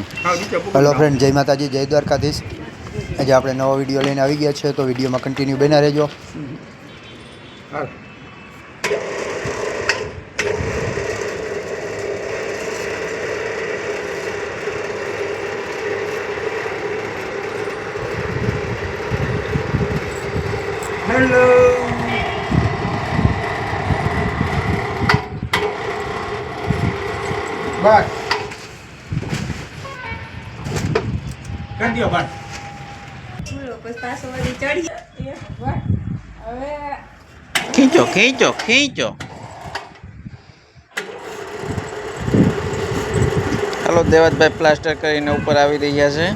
Hello friend જય માતાજી જય દ્વારકાધીશ આજે આપણે નવો વીડિયો લઈને આવી ગયા છે તો વિડીયોમાં કન્ટિન્યુ બના રહેજો. હેલો બસ કરી દો બસ ખીચો ખીચો ખીચો. હાલો દેવતભાઈ પ્લાસ્ટર કરીને ઉપર આવી રહ્યા છે.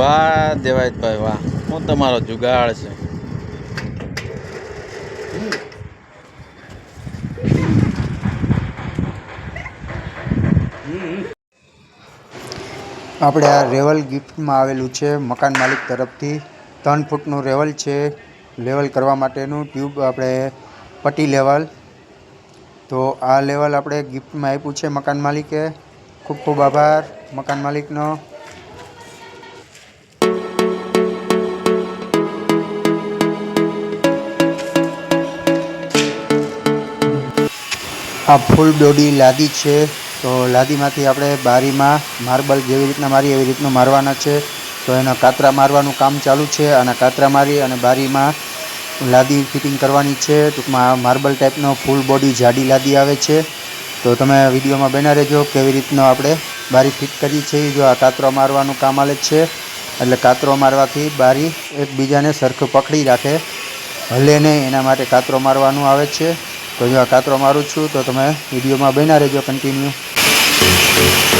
વાહ દેવાજભાઈ વાહ. હું તમારો જુગાડ છે. આપણે આ રેવલ ગિફ્ટમાં આવેલું છે મકાન માલિક તરફથી. ત્રણ ફૂટનું રેવલ છે. લેવલ કરવા માટેનું ટ્યુબ આપણે પટ્ટી લેવલ. તો આ લેવલ આપણે ગિફ્ટમાં આપ્યું છે મકાન માલિકે. ખૂબ ખૂબ આભાર મકાન માલિકનો. આ ફૂલ દોડી લાદી છે. તો લાદીમાંથી આપણે બારીમાં માર્બલ જેવી રીતના મારી, એવી રીતનું મારવાના છે. તો એના કાતરા મારવાનું કામ ચાલુ છે અને કાતરા મારી અને બારીમાં લાદી ફિટિંગ કરવાની છે. ટૂંકમાં માર્બલ ટાઈપનો ફૂલ બોડી જાડી લાદી આવે છે. તો તમે વિડીયોમાં બના રહેજો કેવી રીતનો આપણે બારી ફિટ કરી છે જો આ કાતરો મારવાનું કામ આલે છે, એટલે કાતરો મારવાથી બારી એકબીજાને સરખું પકડી રાખે. હલે નહીં એના માટે કાતરો મારવાનું આવે છે. તો જો આ કાતરો મારું છું, તો તમે વિડીયોમાં બના રહેજો કન્ટિન્યુ. Thank you.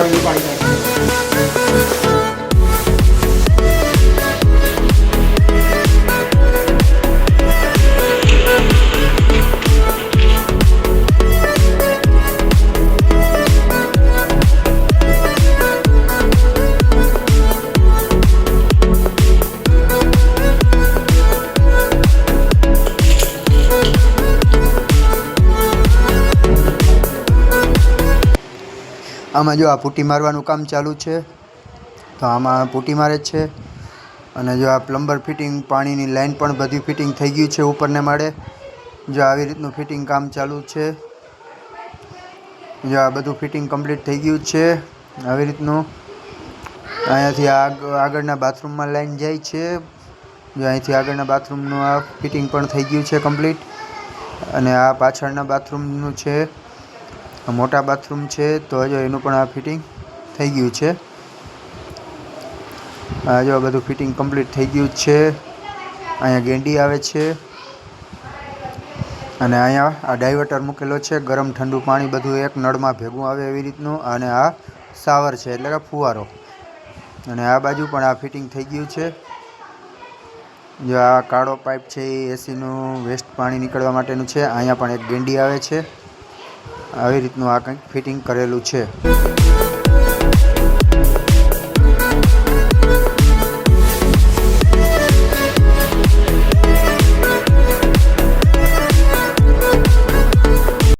આવે એ પાડી નાખીએ આમાં જો આ પુટ્ટી મારવાનું કામ ચાલુ છે, તો આમાં પુટ્ટી મારે જ છે. અને જો આ પ્લમ્બર ફિટિંગ પાણીની લાઇન પણ બધી ફિટિંગ થઈ ગયું છે ઉપરને માળે. જો આવી રીતનું ફિટિંગ કામ ચાલુ છે. જો આ બધું ફિટિંગ કમ્પ્લીટ થઈ ગયું છે, આવી રીતનું. અહીંયાથી આગ, આગળના બાથરૂમમાં લાઈન જાય છે. જો અહીંથી આગળના બાથરૂમનું આ ફિટિંગ પણ થઈ ગયું છે કમ્પ્લીટ. અને આ પાછળના બાથરૂમનું છે. મોટા બાથરૂમ છે, તો હજુ એનું પણ આ ફિટિંગ થઈ ગયું છે. હજુ આ બધું ફિટિંગ કમ્પ્લીટ થઈ ગયું છે. અહીંયા ગેંડી આવે છે. અને અહીંયા આ ડાયવર્ટર મૂકેલો છે, ગરમ ઠંડુ પાણી બધું એક નળમાં ભેગું આવે એવી રીતનું. અને આ શાવર છે, એટલે કે ફુવારો. અને આ બાજુ પણ આ ફિટિંગ થઈ ગયું છે. જો આ કાળો પાઇપ છે, એ એસીનું વેસ્ટ પાણી નીકળવા માટેનું છે. અહીંયા પણ એક ગેંડી આવે છે. આવી રીતનું આ કંઈક ફિટિંગ કરેલું છે.